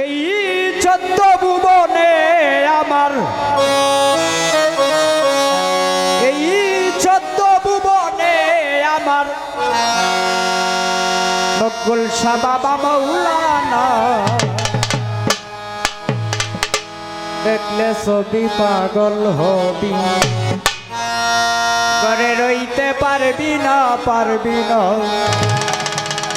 এই চোদ্দ ভুবনে আমার। এই চোদ্দ ভুবনে আমার। নকুল শাহ বাবা মৌলানা। দেখলে ছবি পাগল হবি। ঘরে রইতে পারবি না পারবি না।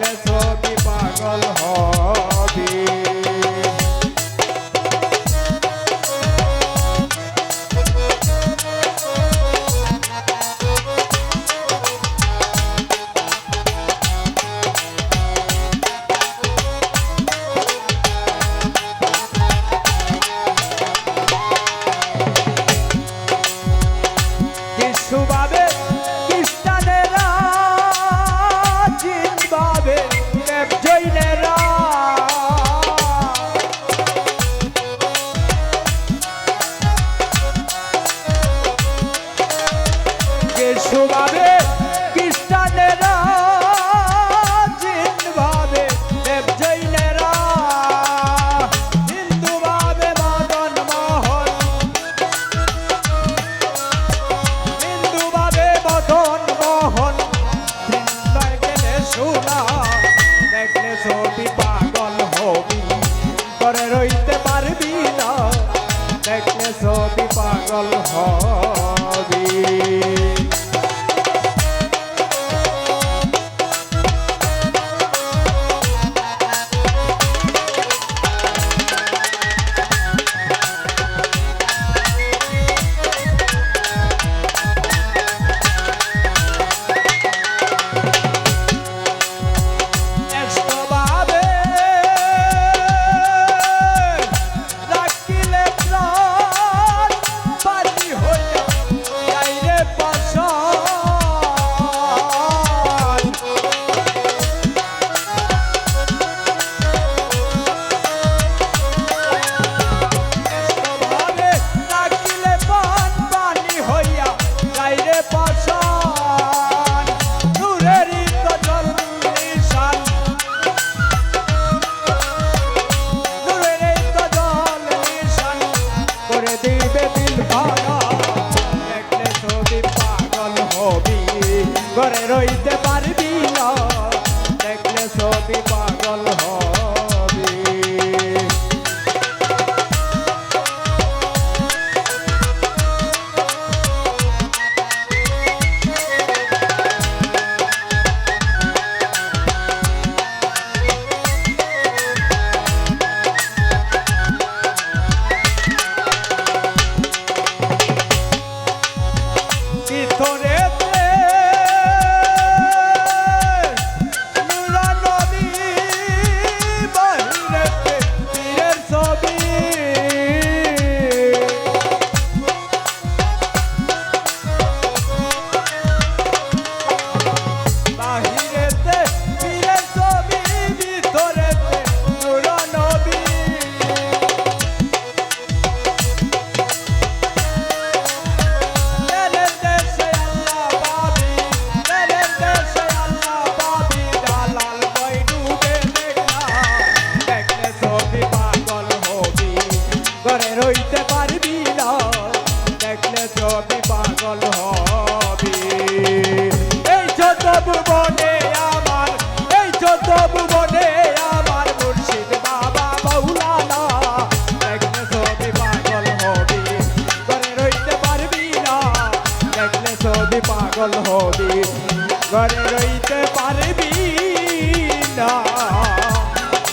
দেখলে ছবি পাগল হয়। পাগল হবে। ঘরে রইতে পারবি না। দেখলে সবই পারবি না, দেখলে তুমি পাগল হবি। এই আমার, এই যত ভুবনে আমার মুর্শিদ বাবা বাউলানা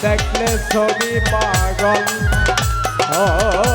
দেখলে ছবি পাগল oh